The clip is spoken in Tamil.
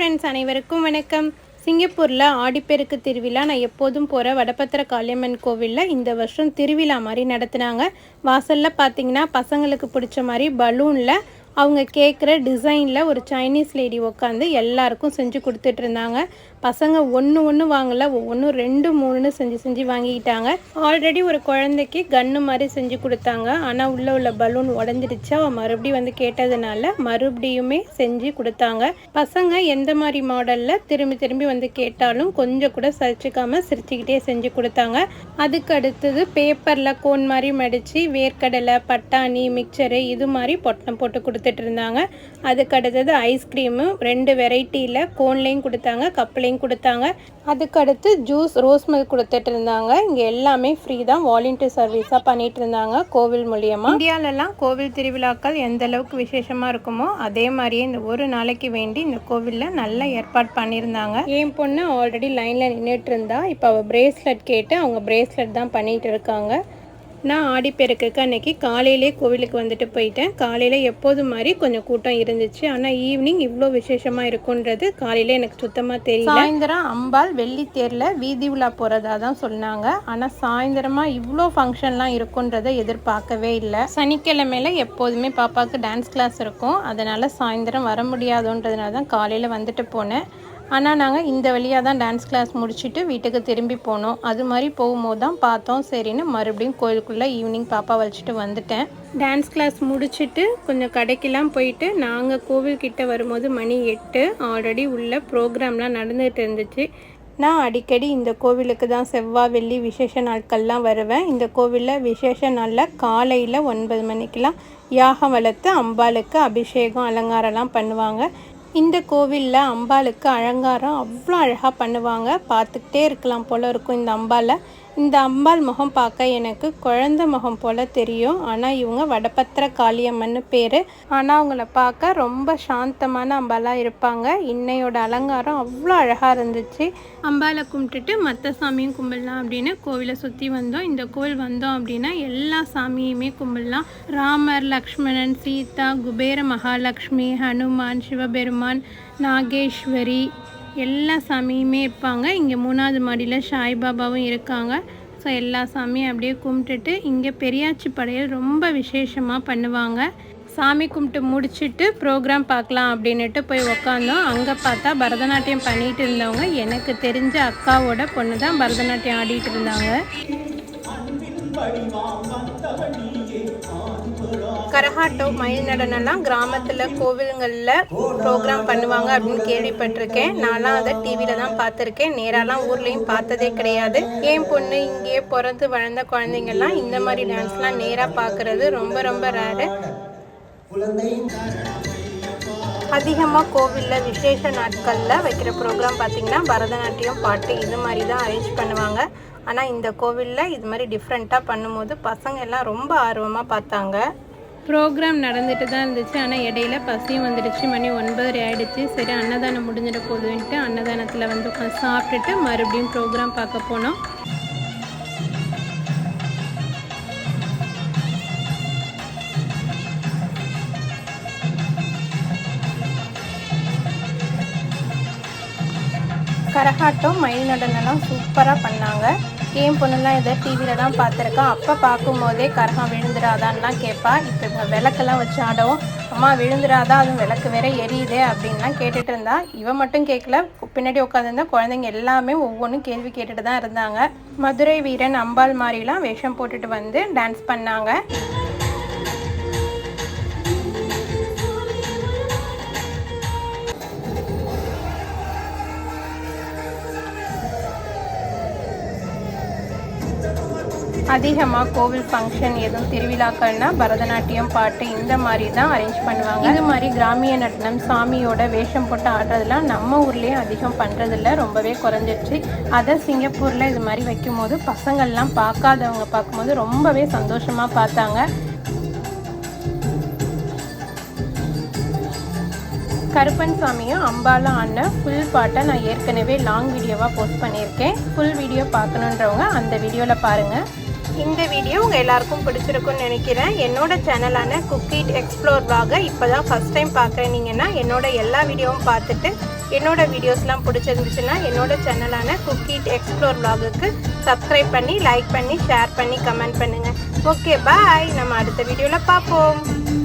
ஃப்ரெண்ட்ஸ் அனைவருக்கும் வணக்கம். சிங்கப்பூரில் ஆடிப்பெருக்கு திருவிழா. நான் எப்போதும் போகிற வடபத்திர காளியம்மன் கோவிலில் இந்த வருஷம் திருவிழா மாதிரி நடத்துனாங்க. வாசலில் பார்த்தீங்கன்னா பசங்களுக்கு பிடிச்ச மாதிரி பலூனில் அவங்க கேட்குற டிசைனில் ஒரு சைனீஸ் லேடி உட்காந்து எல்லாருக்கும் செஞ்சு கொடுத்துட்ருந்தாங்க பசங்க ஒன்று ஒன்று வாங்கல ஒவ்வொன்றும் ரெண்டு மூணுன்னு செஞ்சு செஞ்சு வாங்கிக்கிட்டாங்க. ஆல்ரெடி ஒரு குழந்தைக்கு கன்று மாதிரி செஞ்சு கொடுத்தாங்க. ஆனால் உள்ளே உள்ள பலூன் உடஞ்சிடுச்சு. அவன் மறுபடியும் வந்து கேட்டதுனால மறுபடியுமே செஞ்சு கொடுத்தாங்க. பசங்க எந்த மாதிரி மாடலில் திரும்பி திரும்பி வந்து கேட்டாலும் கொஞ்சம் கூட சரிச்சுக்காமல் சிரிச்சுக்கிட்டே செஞ்சு கொடுத்தாங்க. அதுக்கு அடுத்தது பேப்பரில் கோன் மாதிரி மடித்து வேர்க்கடலை பட்டாணி மிக்சரு இது மாதிரி பொட்டம் போட்டு கொடுத்துட்டு இருந்தாங்க. அதுக்கு அடுத்தது ஐஸ்கிரீமு ரெண்டு வெரைட்டியில் கோன்லேயும் கொடுத்தாங்க. கப்லேயும் கொடுத்தாங்க. அதுக்கு அடுத்து ஜூஸ் ரோஸ் மில்க் கொடுத்துட்டு இருந்தாங்க இங்கே எல்லாமே ஃப்ரீ தான். வாலண்டியர் சர்வீஸாக பண்ணிட்டு இருந்தாங்க கோவில் மூலியமாக இந்தியாவிலலாம் கோவில் திருவிழாக்கள் எந்த அளவுக்கு விசேஷமாக இருக்குமோ அதே மாதிரியே இந்த ஒரு நாளைக்கு வேண்டி இந்த கோவிலில் நல்ல ஏற்பாடு பண்ணியிருந்தாங்க. என் பொண்ணு ஆல்ரெடி லைனில் நின்றுட்டு இருந்தா இப்போ அவள் பிரேஸ்லெட் கேட்டு அவங்க பிரேஸ்லெட் தான் பண்ணிட்டு இருக்காங்க நான் ஆடிப்பெருக்குக்கு அன்னைக்கு காலையிலே கோவிலுக்கு வந்துட்டு போயிட்டேன். காலையில் எப்போதும் மாதிரி கொஞ்சம் கூட்டம் இருந்துச்சு. ஆனால் ஈவினிங் இவ்வளோ விசேஷமாக இருக்குன்றது காலையில் எனக்கு சுத்தமாக தெரியல. சாயந்தரம் அம்பாள் வெள்ளி தேரில் வீதி உலா போகிறதா தான் சொன்னாங்க. ஆனால் சாயந்தரமாக இவ்வளோ ஃபங்க்ஷன்லாம் இருக்குன்றதை எதிர்பார்க்கவே இல்லை. சனிக்கிழமையில் எப்போதுமே பாப்பாவுக்கு டான்ஸ் கிளாஸ் இருக்கும். அதனால் சாயந்தரம் வர முடியாதுன்றதுனால தான் காலையில் வந்துட்டு போனேன். ஆனால் நாங்கள் இந்த வழியாக தான் டான்ஸ் கிளாஸ் முடிச்சுட்டு வீட்டுக்கு திரும்பி போனோம். அது மாதிரி போகும்போது தான் பார்த்தோம். சரின்னு மறுபடியும் கோயிலுக்குள்ளே ஈவினிங் பாப்பா வச்சுட்டு வந்துட்டேன். டான்ஸ் கிளாஸ் முடிச்சுட்டு கொஞ்சம் கடைக்கெல்லாம் போயிட்டு நாங்கள் கோவில்கிட்ட வரும்போது மணி எட்டு. ஆல்ரெடி உள்ள ப்ரோக்ராம்லாம் நடந்துகிட்டு இருந்துச்சு. நான் அடிக்கடி இந்த கோவிலுக்கு தான் செவ்வாய் வெள்ளி விசேஷ நாட்கள்லாம் வருவேன். இந்த கோவிலில் விசேஷ நாளில் காலையில் ஒன்பது மணிக்கெலாம் யாகம் வளர்த்து அம்பாளுக்கு அபிஷேகம் அலங்காரம்லாம் பண்ணுவாங்க. இந்த கோவிலில் அம்பாளுக்கு அலங்காரம் அவ்வளோ அழகாக பண்ணுவாங்க. பார்த்துக்கிட்டே இருக்கலாம் போல் இருக்கும் இந்த அம்பாலை. இந்த அம்பாள் முகம் பார்க்க எனக்கு குழந்த முகம் போல் தெரியும். ஆனால் இவங்க வடபத்திர காளியம்மன்னு பேர். ஆனால் அவங்கள பார்க்க ரொம்ப சாந்தமான அம்பாலாக இருப்பாங்க. இன்னையோட அலங்காரம் அவ்வளோ அழகாக இருந்துச்சு. அம்பாலை கும்பிட்டுட்டு மற்ற சாமியும் கும்பிடலாம் அப்படின்னு கோவிலை சுற்றி வந்தோம். இந்த கோவில் வந்தோம் அப்படின்னா எல்லா சாமியுமே கும்பிடலாம். ராமர் லக்ஷ்மணன் சீதா குபேர மகாலட்சுமி ஹனுமான் சிவபெருமான் நாகேஸ்வரி எல்லா சாமியுமே இருப்பாங்க. இங்கே மூணாவது மாடியில் சாய்பாபாவும் இருக்காங்க. ஸோ எல்லா சாமியும் அப்படியே கும்பிட்டுட்டு இங்கே பெரியாச்சி படையல் ரொம்ப விசேஷமாக பண்ணுவாங்க. சாமி கும்பிட்டு முடிச்சுட்டு ப்ரோக்ராம் பார்க்கலாம் அப்படின்னுட்டு போய் உக்காந்தோம். அங்கே பார்த்தா பரதநாட்டியம் பண்ணிட்டு இருந்தவங்க எனக்கு தெரிஞ்ச அக்காவோட பொண்ணு தான் பரதநாட்டியம் ஆடிட்டு இருந்தாங்க. கரகாட்டம் மயில் நடனம்லாம் கிராமத்தில் கோவில்களில் ப்ரோக்ராம் பண்ணுவாங்க அப்படின்னு கேள்விப்பட்டிருக்கேன். நான்லாம் அதை டிவியில் தான் பார்த்துருக்கேன். நேராலாம் ஊர்லேயும் பார்த்ததே கிடையாது. என் பொண்ணு இங்கேயே பிறந்து வளர்ந்த குழந்தைங்கள்லாம் இந்த மாதிரி டான்ஸ்லாம் நேராக பார்க்குறது ரொம்ப ரொம்ப ரேரு அதிகமாக கோவிலில் விசேஷ நாட்களில் வைக்கிற ப்ரோக்ராம் பார்த்திங்கன்னா பரதநாட்டியம் பாட்டு இது மாதிரி தான் அரேஞ்ச் பண்ணுவாங்க. ஆனால் இந்த கோவிலில் இது மாதிரி டிஃப்ரெண்ட்டாக பண்ணும்போது பசங்க எல்லாம் ரொம்ப ஆர்வமாக பார்த்தாங்க. ப்ரோக்ராம் நடந்துட்டு தான் இருந்துச்சு. ஆனால் இடையில பசியும் வந்துடுச்சு. மணி ஒன்பதரை ஆயிடுச்சு. சரி அன்னதானம் முடிஞ்சிட போகுதுன்ட்டு அன்னதானத்தில் வந்து உட்காந்து சாப்பிட்டுட்டு மறுபடியும் ப்ரோக்ராம் பார்க்க போனோம். கரகாட்டம் மயில் நடனம்லாம் சூப்பராக பண்ணாங்க. என் பொண்ணுலாம் இதை டிவியில் தான் பார்த்துருக்கான் அப்போ பார்க்கும்போதே கரகம் விழுந்துடாதான்லாம் கேட்பா. இப்போ இவங்க விளக்கெல்லாம் வச்சு ஆடவும் அம்மா விழுந்துடாதா? அதுவும் விளக்கு வேற எரியுது அப்படின்லாம் கேட்டுட்டு இருந்தா. இவன் மட்டும் கேட்கல. பின்னாடி உட்காந்துருந்தா குழந்தைங்க எல்லாமே ஒவ்வொன்றும் கேள்வி கேட்டுட்டு தான் இருந்தாங்க. மதுரை வீரன் அம்பாள் மாதிரிலாம் வேஷம் போட்டுட்டு வந்து டான்ஸ் பண்ணாங்க. அதிகமாக கோவில் ஃபங்க்ஷன் எதுவும் திருவிழாக்கள்னா பரதநாட்டியம் பாட்டு இந்த மாதிரி தான் அரேஞ்ச் பண்ணுவாங்க. இது மாதிரி கிராமிய நடனம் சாமியோட வேஷம் போட்டு ஆடுறதுலாம் நம்ம ஊர்லேயே அதிகம் பண்ணுறதில்ல ரொம்பவே குறைஞ்சிருச்சு. அதை சிங்கப்பூரில் இது மாதிரி வைக்கும்போது பசங்கள்லாம் பார்க்காதவங்க பார்க்கும்போது ரொம்பவே சந்தோஷமாக பார்த்தாங்க. கருப்பன் சாமியும் அம்பாலும் ஆன ஃபுல் பாட்டை நான் ஏற்கனவே லாங் வீடியோவாக போஸ்ட் பண்ணியிருக்கேன். ஃபுல் வீடியோ பார்க்கணுன்றவங்க அந்த வீடியோவில் பாருங்கள் இந்த வீடியோ உங்கள் எல்லாருக்கும் பிடிச்சிருக்கும்னு நினைக்கிறேன். என்னோட சேனலான குக்கீட் எக்ஸ்ப்ளோர் வாக இப்போ தான் ஃபஸ்ட் டைம் பார்க்குறீங்கன்னா என்னோட எல்லா வீடியோவும் பார்த்துட்டு என்னோட வீடியோஸ்லாம் பிடிச்சிருந்துச்சுன்னா என்னோட சேனலான குக்கீட் எக்ஸ்ப்ளோர் வாகுக்கு சப்ஸ்கிரைப் பண்ணி லைக் பண்ணி ஷேர் பண்ணி கமெண்ட் பண்ணுங்கள் ஓகே பாய் நம்ம அடுத்த வீடியோவில் பார்ப்போம்.